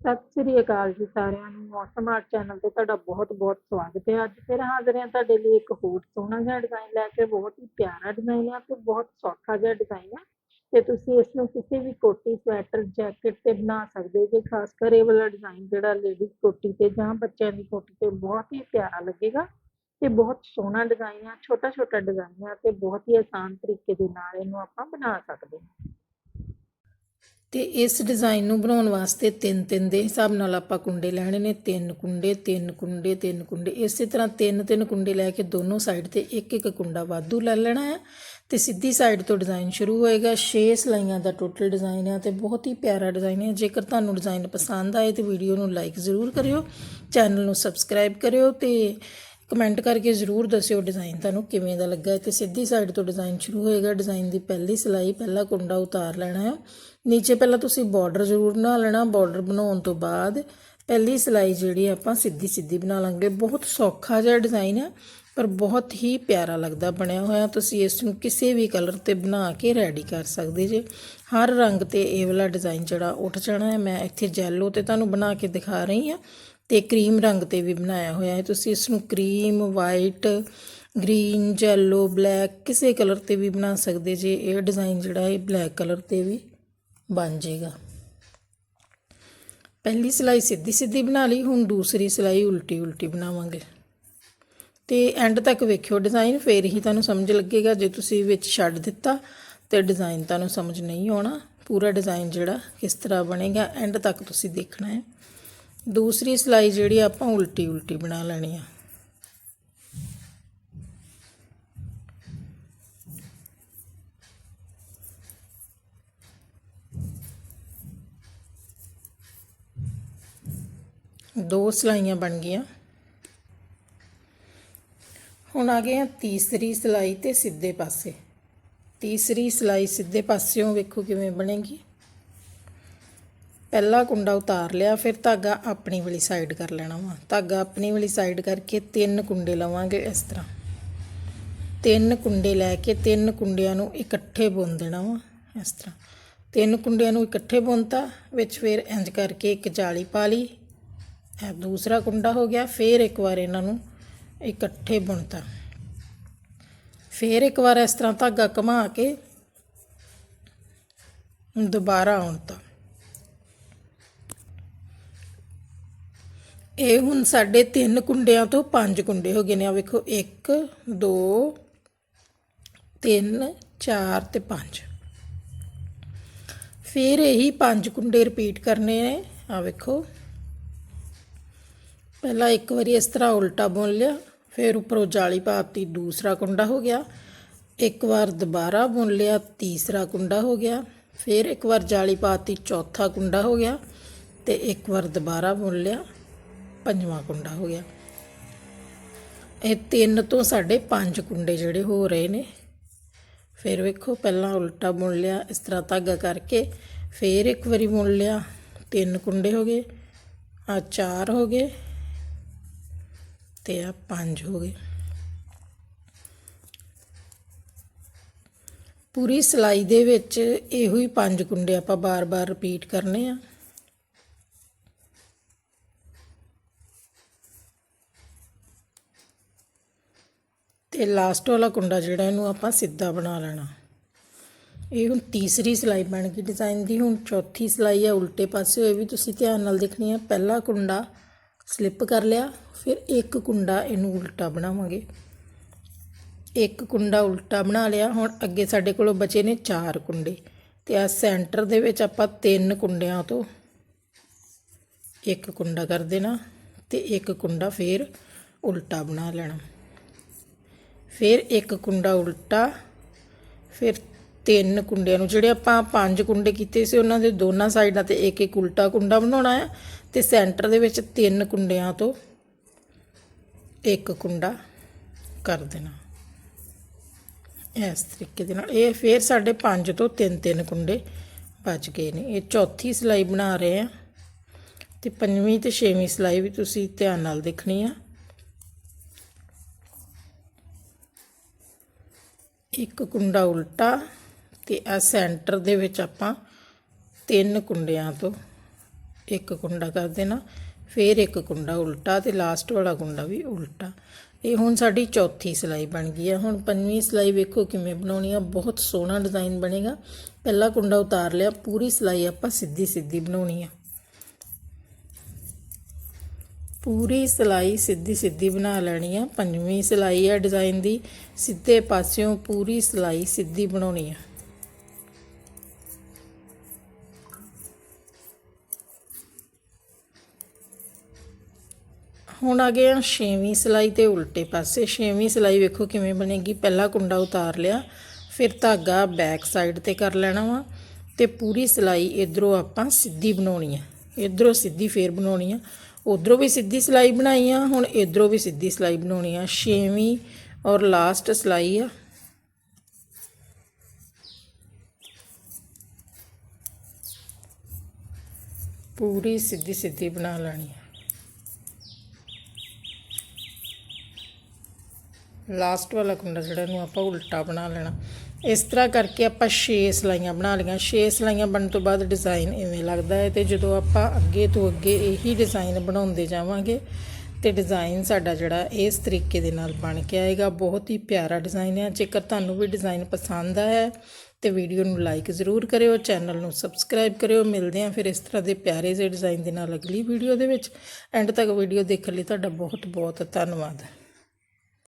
ਸਤਿ ਸ੍ਰੀ ਅਕਾਲ ਜੀ ਸਾਰਿਆਂ ਨੂੰ। ਮੌਸਮ ਆਰਟ ਚੈਨਲ ਤੇ ਤੁਹਾਡਾ ਬਹੁਤ-ਬਹੁਤ ਸਵਾਗਤ ਹੈ। ਅੱਜ ਫਿਰ ਹਾਜ਼ਰ ਹਾਂ ਤੁਹਾਡੇ ਲਈ ਇੱਕ ਹੋਰ ਸੋਹਣਾ ਜਿਹਾ ਡਿਜ਼ਾਈਨ ਲੈ ਕੇ, ਬਹੁਤ ਹੀ ਪਿਆਰਾ ਡਿਜ਼ਾਈਨ ਹੈ ਤੇ ਬਹੁਤ ਸੌਖਾ ਜਿਹਾ ਡਿਜ਼ਾਈਨ ਹੈ। ਤੇ ਤੁਸੀਂ ਇਸ ਨੂੰ ਕਿਸੇ ਵੀ ਕੋਟੀ, ਸਵੈਟਰ, ਜੈਕਟ ਤੇ ਬਣਾ ਸਕਦੇ ਜੇ, ਖਾਸ ਕਰ ਇਹ ਵਾਲਾ ਡਿਜ਼ਾਈਨ ਜਿਹੜਾ ਲੇਡੀਜ਼ ਕੋਟੀ ਤੇ ਜਾਂ ਬੱਚਿਆਂ ਦੀ ਕੋਟੀ ਤੇ ਬਹੁਤ ਹੀ ਪਿਆਰਾ ਲੱਗੇਗਾ ਤੇ ਬਹੁਤ ਸੋਹਣਾ ਡਿਜ਼ਾਈਨ ਆ ਛੋਟਾ ਛੋਟਾ ਡਿਜ਼ਾਈਨ ਆ ਤੇ ਬਹੁਤ ਹੀ ਆਸਾਨ ਤਰੀਕੇ ਦੇ ਨਾਲ ਇਹਨੂੰ ਆਪਾਂ ਬਣਾ ਸਕਦੇ ਹਾਂ। ਤੇ ਇਸ ਡਿਜ਼ਾਈਨ ਨੂੰ ਬਣਾਉਣ ਵਾਸਤੇ ਤਿੰਨ ਤਿੰਨ ਦੇ ਹਿਸਾਬ ਨਾਲ ਆਪਾਂ ਕੁੰਡੇ ਲੈਣੇ ਨੇ, ਤਿੰਨ ਕੁੰਡੇ ਤਿੰਨ ਕੁੰਡੇ ਤਿੰਨ ਕੁੰਡੇ। ਇਸੇ ਤਰ੍ਹਾਂ ਤਿੰਨ ਤਿੰਨ ਕੁੰਡੇ ਲੈ ਕੇ ਦੋਨੋਂ ਸਾਈਡ ਤੇ ਇੱਕ ਇੱਕ ਕੁੰਡਾ ਵਾਧੂ ਲੈ ਲੈਣਾ ਹੈ ਤੇ ਸਿੱਧੀ ਸਾਈਡ ਤੋਂ ਡਿਜ਼ਾਈਨ ਸ਼ੁਰੂ ਹੋਏਗਾ। 6 ਸਲਾਈਆਂ ਦਾ ਟੋਟਲ ਡਿਜ਼ਾਈਨ ਹੈ ਤੇ ਬਹੁਤ ਹੀ ਪਿਆਰਾ ਡਿਜ਼ਾਈਨ ਹੈ ਜੇਕਰ ਤੁਹਾਨੂੰ ਡਿਜ਼ਾਈਨ ਪਸੰਦ ਆਏ ਤੇ ਵੀਡੀਓ ਨੂੰ ਲਾਈਕ ਜ਼ਰੂਰ ਕਰਿਓ ਚੈਨਲ ਨੂੰ ਸਬਸਕ੍ਰਾਈਬ ਕਰਿਓ ਤੇ ਕਮੈਂਟ ਕਰਕੇ ਜ਼ਰੂਰ ਦੱਸਿਓ ਡਿਜ਼ਾਈਨ ਤੁਹਾਨੂੰ ਕਿਵੇਂ ਦਾ ਲੱਗਾ। ਹੈ ਤੇ ਸਿੱਧੀ ਸਾਈਡ ਤੋਂ ਡਿਜ਼ਾਈਨ ਸ਼ੁਰੂ ਹੋਏਗਾ। ਡਿਜ਼ਾਈਨ ਦੀ ਪਹਿਲੀ ਸਿਲਾਈ, ਪਹਿਲਾ ਕੁੰਡਾ ਉਤਾਰ ਲੈਣਾ ਹੈ। ਨੀਚੇ ਪਹਿਲਾਂ ਤੁਸੀਂ ਬਾਰਡਰ ਜ਼ਰੂਰ ਬਣਾ ਲੈਣਾ। ਬਾਰਡਰ ਬਣਾਉਣ ਤੋਂ ਬਾਅਦ ਪਹਿਲੀ ਸਿਲਾਈ ਜਿਹੜੀ ਆਪਾਂ ਸਿੱਧੀ ਸਿੱਧੀ ਬਣਾ ਲਾਂਗੇ। ਬਹੁਤ ਸੌਖਾ ਜਿਹਾ ਡਿਜ਼ਾਈਨ ਹੈ, ਪਰ ਬਹੁਤ ਹੀ ਪਿਆਰਾ ਲੱਗਦਾ ਬਣਿਆ ਹੋਇਆ। ਤੁਸੀਂ ਇਸ ਨੂੰ ਕਿਸੇ ਵੀ ਕਲਰ ਤੇ ਬਣਾ ਕੇ ਰੈਡੀ ਕਰ ਸਕਦੇ ਜੇ। ਹਰ ਰੰਗ ਤੇ ਇਹ ਵਾਲਾ ਡਿਜ਼ਾਈਨ ਜਿਹੜਾ ਉੱਠ ਜਾਣਾ ਹੈ। ਮੈਂ ਇੱਥੇ ਜੈਲੋ ਤੇ ਤੁਹਾਨੂੰ ਬਣਾ ਕੇ ਦਿਖਾ ਰਹੀ ਹਾਂ। ਤੇ ਕਰੀਮ ਰੰਗ ਤੇ ਵੀ ਬਣਾਇਆ ਹੋਇਆ ਹੈ। ਤੁਸੀਂ ਇਸ ਨੂੰ cream, white, green, yellow, black ਕਿਸੇ ਕਲਰ ਤੇ ਵੀ ਬਣਾ ਸਕਦੇ ਜੇ। ਇਹ ਡਿਜ਼ਾਈਨ ਜਿਹੜਾ ਹੈ ਬਲੈਕ ਕਲਰ ਤੇ ਵੀ ਬਣ ਜਾਏਗਾ ਪਹਿਲੀ ਸਿਲਾਈ ਸਿੱਧੀ ਸਿੱਧੀ ਬਣਾ ਲਈ, ਹੁਣ ਦੂਸਰੀ ਸਿਲਾਈ ਉਲਟੀ ਉਲਟੀ ਬਣਾਵਾਂਗੇ। ਤੇ ਐਂਡ ਤੱਕ ਵੇਖਿਓ ਡਿਜ਼ਾਈਨ, ਫੇਰ ਹੀ ਤੁਹਾਨੂੰ ਸਮਝ ਲੱਗੇਗਾ। ਜੇ ਤੁਸੀਂ ਵਿੱਚ ਛੱਡ ਦਿੱਤਾ ਤੇ ਡਿਜ਼ਾਈਨ ਤੁਹਾਨੂੰ ਸਮਝ ਨਹੀਂ ਆਉਣਾ। ਪੂਰਾ ਡਿਜ਼ਾਈਨ ਜਿਹੜਾ ਕਿਸ ਤਰ੍ਹਾਂ ਬਣੇਗਾ ਐਂਡ ਤੱਕ ਤੁਸੀਂ ਦੇਖਣਾ ਹੈ। ਦੂਸਰੀ ਸਿਲਾਈ ਜਿਹੜੀ ਆਪਾਂ ਉਲਟੀ ਉਲਟੀ ਬਣਾ ਲੈਣੀ ਆ। ਦੋ ਸਲਾਈਆਂ ਬਣ ਗਈਆਂ। ਹੁਣ ਆ ਗਏ ਆ ਤੀਸਰੀ ਸਲਾਈ ਤੇ ਸਿੱਧੇ ਪਾਸੇ। ਤੀਸਰੀ ਸਲਾਈ ਸਿੱਧੇ ਪਾਸਿਓਂ ਵੇਖੋ ਕਿਵੇਂ ਬਣੇਗੀ। ਪਹਿਲਾ ਕੁੰਡਾ ਉਤਾਰ ਲਿਆ, ਫਿਰ ਧਾਗਾ ਆਪਣੀ ਵਾਲੀ ਸਾਈਡ ਕਰ ਲੈਣਾ ਵਾ। ਧਾਗਾ ਆਪਣੀ ਵਾਲੀ ਸਾਈਡ ਕਰਕੇ ਤਿੰਨ ਕੁੰਡੇ ਲਵਾਂਗੇ ਇਸ ਤਰ੍ਹਾਂ। ਤਿੰਨ ਕੁੰਡੇ ਲੈ ਕੇ ਤਿੰਨ ਕੁੰਡਿਆਂ ਨੂੰ ਇਕੱਠੇ ਬੁਣ ਦੇਣਾ ਵਾ, ਇਸ ਤਰ੍ਹਾਂ। ਤਿੰਨ ਕੁੰਡਿਆਂ ਨੂੰ ਇਕੱਠੇ ਬੁਣਤਾ ਵਿੱਚ ਫਿਰ ਇੰਜ ਕਰਕੇ ਇੱਕ ਜਾਲੀ ਪਾ ਲਈ। ਇਹ ਦੂਸਰਾ ਕੁੰਡਾ ਹੋ ਗਿਆ, ਫਿਰ ਇੱਕ ਵਾਰ ਇਹਨਾਂ ਨੂੰ ਇਕੱਠੇ ਬੁਣਤਾ ਫਿਰ ਇੱਕ ਵਾਰ ਇਸ ਤਰ੍ਹਾਂ ਧਾਗਾ ਘੁਮਾ ਕੇ ਦੁਬਾਰਾ ਆਉਣਤਾ ਇਹ ਹੁਣ ਸਾਡੇ ਤਿੰਨ ਕੁੰਡਿਆਂ ਤੋਂ ਪੰਜ ਕੁੰਡੇ ਹੋ ਗਏ ਨੇ। ਆ ਵੇਖੋ 1 2 3 4 ਤੇ 5 ਫਿਰ ਇਹੀ ਪੰਜ ਕੁੰਡੇ ਰਿਪੀਟ ਕਰਨੇ ਨੇ। ਆ ਵੇਖੋ, ਪਹਿਲਾਂ ਇੱਕ ਵਾਰੀ ਇਸ ਤਰ੍ਹਾਂ ਉਲਟਾ ਬੁਣ ਲਿਆ, ਫਿਰ ਉੱਪਰੋਂ ਜਾਲੀ ਪਾਤੀ, ਦੂਸਰਾ ਕੁੰਡਾ ਹੋ ਗਿਆ। ਇੱਕ ਵਾਰ ਦੁਬਾਰਾ ਬੁਣ ਲਿਆ, ਤੀਸਰਾ ਕੁੰਡਾ ਹੋ ਗਿਆ। ਫਿਰ ਇੱਕ ਵਾਰ ਜਾਲੀ ਪਾਤੀ, ਚੌਥਾ ਕੁੰਡਾ ਹੋ ਗਿਆ ਤੇ ਇੱਕ ਵਾਰ ਦੁਬਾਰਾ ਬੁਣ ਲਿਆ। ਪੰਜਵਾਂ ਕੁੰਡਾ ਹੋ ਗਿਆ। ਇਹ ਤਿੰਨ ਤੋਂ ਸਾਡੇ ਪੰਜ ਕੁੰਡੇ ਜਿਹੜੇ ਹੋ ਰਹੇ ਨੇ। ਫਿਰ ਵੇਖੋ, ਪਹਿਲਾਂ ਉਲਟਾ ਬੁਣ ਲਿਆ, ਇਸ ਤਰ੍ਹਾਂ ਧਾਗਾ ਕਰਕੇ ਫਿਰ ਇੱਕ ਵਾਰੀ ਬੁਣ ਲਿਆ। ਤਿੰਨ ਕੁੰਡੇ ਹੋ ਗਏ, ਆ ਚਾਰ ਹੋ ਗਏ ਤੇ ਆ ਪੰਜ ਹੋ ਗਏ। ਪੂਰੀ ਸਲਾਈ ਦੇ ਵਿੱਚ ਇਹੋ ਹੀ ਪੰਜ ਕੁੰਡੇ ਆਪਾਂ ਬਾਰ-ਬਾਰ ਰਿਪੀਟ ਕਰਨੇ ਆ। ਤੇ ਲਾਸਟ ਵਾਲਾ ਕੁੰਡਾ ਜਿਹੜਾ ਇਹਨੂੰ ਆਪਾਂ ਸਿੱਧਾ ਬਣਾ ਲੈਣਾ। ਇਹ ਹੁਣ ਤੀਸਰੀ ਸਿਲਾਈ ਬਣ ਗਈ ਡਿਜ਼ਾਈਨ ਦੀ, ਹੁਣ ਚੌਥੀ ਸਿਲਾਈ ਹੈ ਉਲਟੇ ਪਾਸੇ ਹੋਏ ਵੀ ਤੁਸੀਂ ਧਿਆਨ ਨਾਲ ਦੇਖਣੀ ਹੈ ਪਹਿਲਾ ਕੁੰਡਾ ਸਲਿੱਪ ਕਰ ਲਿਆ, ਫਿਰ ਇੱਕ ਕੁੰਡਾ ਇਹਨੂੰ ਉਲਟਾ ਬਣਾਵਾਂਗੇ। ਇੱਕ ਕੁੰਡਾ ਉਲਟਾ ਬਣਾ ਲਿਆ, ਹੁਣ ਅੱਗੇ ਸਾਡੇ ਕੋਲ ਬਚੇ ਨੇ ਚਾਰ ਕੁੰਡੇ ਤੇ ਆ ਸੈਂਟਰ ਦੇ ਵਿੱਚ ਆਪਾਂ ਤਿੰਨ ਕੁੰਡਿਆਂ ਤੋਂ ਇੱਕ ਕੁੰਡਾ ਕਰ ਦੇਣਾ ਤੇ ਇੱਕ ਕੁੰਡਾ ਫਿਰ ਉਲਟਾ ਬਣਾ ਲੈਣਾ। ਫਿਰ ਇੱਕ ਕੁੰਡਾ ਉਲਟਾ, ਫਿਰ ਤਿੰਨ ਕੁੰਡਿਆਂ ਨੂੰ, ਜਿਹੜੇ ਆਪਾਂ ਪੰਜ ਕੁੰਡੇ ਕੀਤੇ ਸੀ, ਉਹਨਾਂ ਦੇ ਦੋਨਾਂ ਸਾਈਡਾਂ ਤੇ ਇੱਕ ਇੱਕ ਉਲਟਾ ਕੁੰਡਾ ਬਣਾਉਣਾ ਹੈ ਤੇ ਸੈਂਟਰ ਦੇ ਵਿੱਚ ਤਿੰਨ ਕੁੰਡਿਆਂ ਤੋਂ ਇੱਕ ਕੁੰਡਾ ਕਰ ਦੇਣਾ। ਇਸ ਤਰੀਕੇ ਦੇ ਨਾਲ ਇਹ ਫਿਰ ਸਾਡੇ ਪੰਜ ਤੋਂ ਤਿੰਨ ਤਿੰਨ ਕੁੰਡੇ ਬਚ ਗਏ ਨੇ। ਇਹ ਚੌਥੀ ਸਿਲਾਈ ਬਣਾ ਰਹੇ ਆ, ਤੇ ਪੰਜਵੀਂ ਤੇ ਛੇਵੀਂ ਸਿਲਾਈ ਵੀ ਤੁਸੀਂ ਧਿਆਨ ਨਾਲ ਦੇਖਣੀ ਆ। ਇੱਕ ਕੁੰਡਾ ਉਲਟਾ ਤੇ ਆ ਸੈਂਟਰ ਦੇ ਵਿੱਚ ਆਪਾਂ ਤਿੰਨ ਕੁੰਡਿਆਂ ਤੋਂ ਇੱਕ ਕੁੰਡਾ ਕਰ ਦੇਣਾ, ਫਿਰ ਇੱਕ ਕੁੰਡਾ ਉਲਟਾ ਤੇ ਲਾਸਟ ਵਾਲਾ ਕੁੰਡਾ ਵੀ ਉਲਟਾ। ਇਹ ਹੁਣ ਸਾਡੀ ਚੌਥੀ ਸਿਲਾਈ ਬਣ ਗਈ ਹੈ ਹੁਣ ਪੰਜਵੀਂ ਸਿਲਾਈ ਵੇਖੋ ਕਿਵੇਂ ਬਣਾਉਣੀ ਆ। ਬਹੁਤ ਸੋਹਣਾ ਡਿਜ਼ਾਈਨ ਬਣੇਗਾ। ਪਹਿਲਾ ਕੁੰਡਾ ਉਤਾਰ ਲਿਆ, ਪੂਰੀ ਸਿਲਾਈ ਆਪਾਂ ਸਿੱਧੀ ਸਿੱਧੀ ਬਣਾਉਣੀ ਆ। ਪੂਰੀ ਸਿਲਾਈ ਸਿੱਧੀ ਸਿੱਧੀ ਬਣਾ ਲੈਣੀ ਆ। ਪੰਜਵੀਂ ਸਿਲਾਈ ਆ ਡਿਜ਼ਾਈਨ ਦੀ। ਸਿੱਧੇ ਪਾਸਿਓਂ ਪੂਰੀ ਸਿਲਾਈ ਸਿੱਧੀ ਬਣਾਉਣੀ ਆ। ਹੁਣ ਆ ਗਏ ਆ ਛੇਵੀਂ ਸਿਲਾਈ ਤੇ ਉਲਟੇ ਪਾਸੇ। ਛੇਵੀਂ ਸਿਲਾਈ ਵੇਖੋ ਕਿਵੇਂ ਬਣੇਗੀ। ਪਹਿਲਾ ਕੁੰਡਾ ਉਤਾਰ ਲਿਆ, ਫਿਰ ਧਾਗਾ ਬੈਕ ਸਾਈਡ ਤੇ ਕਰ ਲੈਣਾ ਵਾ ਤੇ ਪੂਰੀ ਸਿਲਾਈ ਇਧਰੋਂ ਆਪਾਂ ਸਿੱਧੀ ਬਣਾਉਣੀ ਆ। ਇਧਰੋਂ ਸਿੱਧੀ ਫੇਰ ਬਣਾਉਣੀ ਆ। ਉਧਰੋਂ ਵੀ ਸਿੱਧੀ ਸਿਲਾਈ ਬਣਾਈ ਆ, ਹੁਣ ਇਧਰੋਂ ਵੀ ਸਿੱਧੀ ਸਿਲਾਈ ਬਣਾਉਣੀ ਆ। ਛੇਵੀਂ ਔਰ ਲਾਸਟ ਸਿਲਾਈ ਆ। ਪੂਰੀ ਸਿੱਧੀ ਸਿੱਧੀ ਬਣਾ ਲੈਣੀ ਆ। ਲਾਸਟ ਵਾਲਾ ਕੁੰਡਾ ਜਿਹੜਾ ਨੂੰ ਆਪਾਂ ਉਲਟਾ ਬਣਾ ਲੈਣਾ। ਇਸ ਤਰ੍ਹਾਂ ਕਰਕੇ ਆਪਾਂ 6 ਸਲਾਈਆਂ ਬਣਾ ਲਈਆਂ। 6 ਸਲਾਈਆਂ ਬਣਨ ਤੋਂ ਬਾਅਦ ਡਿਜ਼ਾਈਨ ਇਵੇਂ ਲੱਗਦਾ ਹੈ ਤੇ ਜਦੋਂ ਆਪਾਂ ਅੱਗੇ ਤੋਂ ਅੱਗੇ ਇਹੀ ਡਿਜ਼ਾਈਨ ਬਣਾਉਂਦੇ ਜਾਵਾਂਗੇ ਤੇ ਡਿਜ਼ਾਈਨ ਸਾਡਾ ਜਿਹੜਾ ਇਸ ਤਰੀਕੇ ਦੇ ਨਾਲ ਬਣ ਕੇ ਆਏਗਾ। ਬਹੁਤ ਹੀ ਪਿਆਰਾ ਡਿਜ਼ਾਈਨ ਹੈ। ਜੇਕਰ ਤੁਹਾਨੂੰ ਵੀ ਡਿਜ਼ਾਈਨ ਪਸੰਦ ਆਇਆ ਤੇ ਵੀਡੀਓ ਨੂੰ ਲਾਈਕ ਜ਼ਰੂਰ ਕਰਿਓ ਚੈਨਲ ਨੂੰ ਸਬਸਕ੍ਰਾਈਬ ਕਰਿਓ। ਮਿਲਦੇ ਹਾਂ ਫਿਰ ਇਸ ਤਰ੍ਹਾਂ ਦੇ ਪਿਆਰੇ ਜਿਹੇ ਡਿਜ਼ਾਈਨ ਦੇ ਨਾਲ ਅਗਲੀ ਵੀਡੀਓ ਦੇ ਵਿੱਚ। ਐਂਡ ਤੱਕ ਵੀਡੀਓ ਦੇਖਣ ਲਈ ਤੁਹਾਡਾ ਬਹੁਤ ਬਹੁਤ ਧੰਨਵਾਦ।